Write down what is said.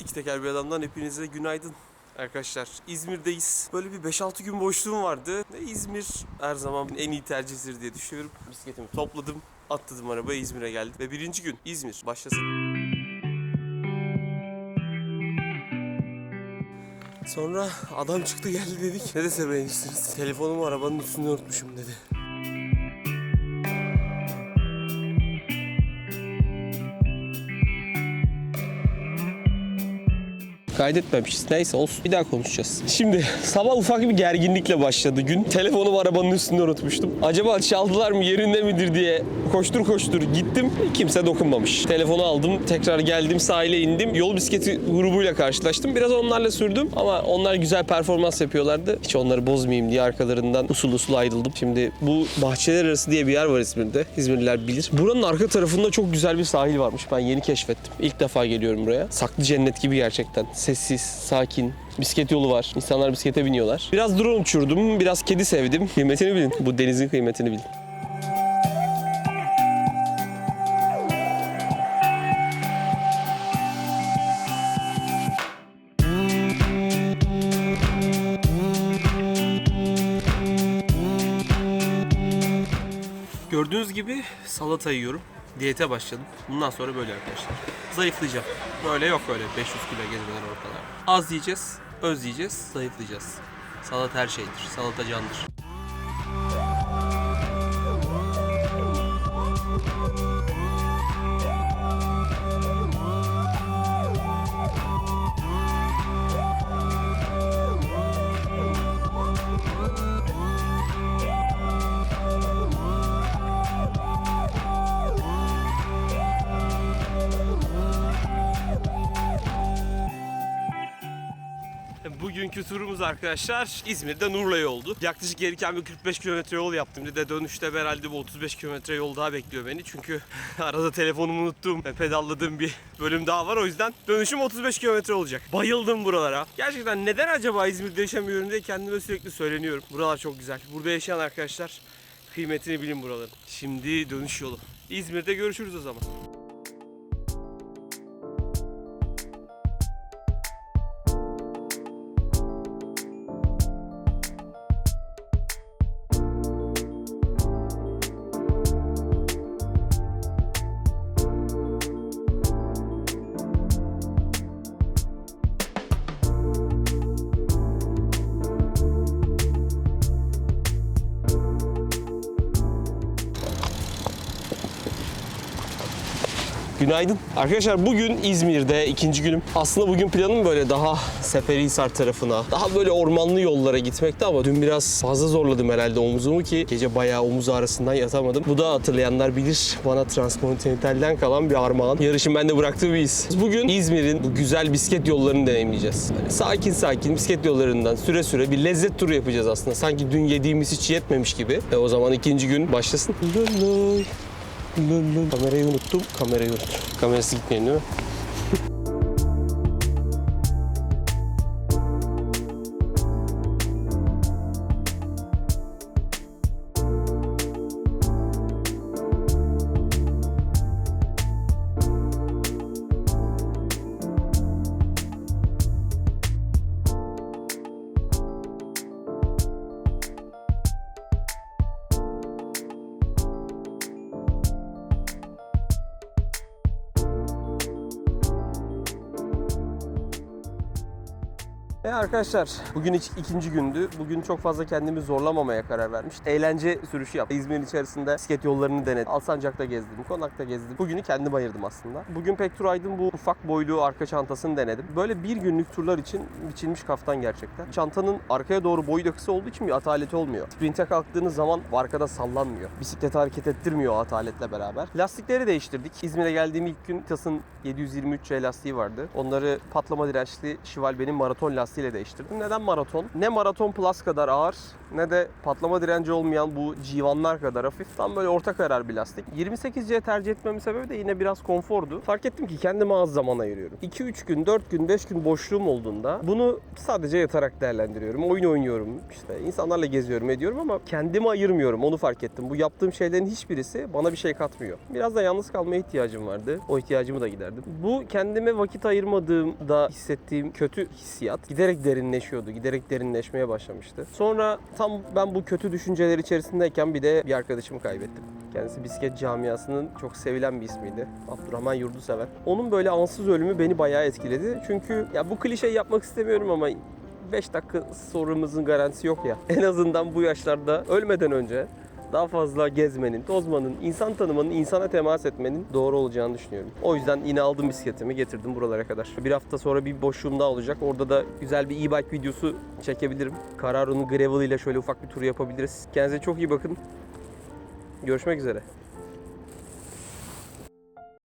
İki teker bir adamdan hepinize günaydın. Arkadaşlar İzmir'deyiz. Böyle bir 5-6 gün boşluğum vardı. Ve İzmir her zaman en iyi tercihtir diye düşünüyorum. Bisikletimi topladım, atladım arabaya İzmir'e geldim. Ve birinci gün İzmir başlasın. Sonra adam çıktı geldi dedik. Ne dese beğenirsiniz. Telefonumu arabanın üstünde unutmuşum dedi. Kaydetmemişiz. Neyse olsun. Bir daha konuşacağız. Şimdi sabah ufak bir gerginlikle başladı gün. Telefonumu arabanın üstünde unutmuştum. Acaba çaldılar mı yerinde midir diye koştur koştur gittim. Kimse dokunmamış. Telefonu aldım. Tekrar geldim sahile indim. Yol bisikleti grubuyla karşılaştım. Biraz onlarla sürdüm ama onlar güzel performans yapıyorlardı. Hiç onları bozmayayım diye arkalarından usul usul ayrıldım. Şimdi bu Bahçeler Arası diye bir yer var İzmir'de. İzmirliler bilir. Buranın arka tarafında çok güzel bir sahil varmış. Ben yeni keşfettim. İlk defa geliyorum buraya. Saklı cennet gibi gerçekten. Sessiz, sakin. Bisiklet yolu var. İnsanlar bisiklete biniyorlar. Biraz drone uçurdum. Biraz kedi sevdim. Kıymetini bilin. Bu denizin kıymetini bilin. Gördüğünüz gibi salata yiyorum. Diyete başladım. Bundan sonra böyle arkadaşlar. Zayıflayacağım. Böyle yok öyle 500 kilo gezmeden ortalar. Az yiyeceğiz, öz yiyeceğiz, zayıflayacağız. Salata her şeydir. Salata candır. Bugünkü turumuz arkadaşlar İzmir'de Nurla'ya oldu. Yaklaşık gelirken bir 45 kilometre yol yaptım. Bir de dönüşte herhalde bu 35 kilometre yol daha bekliyor beni. Çünkü arada telefonumu unuttum ve pedalladığım bir bölüm daha var. O yüzden dönüşüm 35 kilometre olacak. Bayıldım buralara. Gerçekten neden acaba İzmir'de yaşamıyorum diye kendime sürekli söyleniyorum. Buralar çok güzel. Burada yaşayan arkadaşlar kıymetini bilin buraların. Şimdi dönüş yolu. İzmir'de görüşürüz o zaman. Günaydın. Arkadaşlar bugün İzmir'de ikinci günüm. Aslında bugün planım böyle daha Seferihisar tarafına, daha böyle ormanlı yollara gitmekti ama dün biraz fazla zorladım herhalde omuzumu ki gece bayağı omuz arasından yatamadım. Bu da hatırlayanlar bilir bana Transkontinental'den kalan bir armağan. Yarışın bende bıraktığı bir his. Bugün İzmir'in bu güzel bisiklet yollarını deneyimleyeceğiz. Böyle sakin sakin bisiklet yollarından süre süre bir lezzet turu yapacağız aslında. Sanki dün yediğimiz hiç yetmemiş gibi. E o zaman ikinci gün başlasın. Loloy. Lolo. Kamerayı unuttum. Kamerayı unuttum. Kamerası gitmeyin değil mi? E arkadaşlar bugün ik- ikinci gündü. Bugün çok fazla kendimi zorlamamaya karar vermiş. Eğlence sürüşü yaptım. İzmir'in içerisinde bisiklet yollarını denedim. Alsancak'ta gezdim, Konak'ta gezdim. Bugünü kendim ayırdım aslında. Bugün pek tur aydım bu ufak boylu arka çantasını denedim. Böyle bir günlük turlar için biçilmiş kaftan gerçekten. Çantanın arkaya doğru boyu da kısa olduğu için bir ataleti olmuyor. Sprinte kalktığınız zaman arkada sallanmıyor. Bisiklet hareket ettirmiyor o ataletle beraber. Lastikleri değiştirdik. İzmir'e geldiğim ilk gün TAS'ın 723C lastiği vardı. Onları patlama dirençli Şivalbe'nin maraton lastiği lastiğiyle değiştirdim. Neden maraton? Ne maraton plus kadar ağır ne de patlama direnci olmayan bu G1'lar kadar hafif. Tam böyle orta karar bir lastik. 28C tercih etmemin sebebi de yine biraz konfordu. Fark ettim ki kendime az zaman ayırıyorum. 2-3 gün, 4 gün, 5 gün boşluğum olduğunda bunu sadece yatarak değerlendiriyorum. Oyun oynuyorum, işte insanlarla geziyorum, ediyorum ama kendime ayırmıyorum. Onu fark ettim. Bu yaptığım şeylerin hiçbirisi bana bir şey katmıyor. Biraz da yalnız kalmaya ihtiyacım vardı. O ihtiyacımı da giderdim. Bu kendime vakit ayırmadığımda hissettiğim kötü hissiyat giderek derinleşiyordu. Giderek derinleşmeye başlamıştı. Sonra tam ben bu kötü düşünceler içerisindeyken bir de bir arkadaşımı kaybettim. Kendisi bisiklet camiasının çok sevilen bir ismiydi. Abdurrahman Yurdusever. Onun böyle ansız ölümü beni bayağı etkiledi. Çünkü ya bu klişeyi yapmak istemiyorum ama 5 dakika sorumuzun garantisi yok ya. En azından bu yaşlarda ölmeden önce daha fazla gezmenin, tozmanın, insan tanımanın, insana temas etmenin doğru olacağını düşünüyorum. O yüzden yine aldım bisikletimi getirdim buralara kadar. Bir hafta sonra bir boşluğum daha olacak. Orada da güzel bir e-bike videosu çekebilirim. Cararo'nun gravel ile şöyle ufak bir tur yapabiliriz. Kendinize çok iyi bakın. Görüşmek üzere.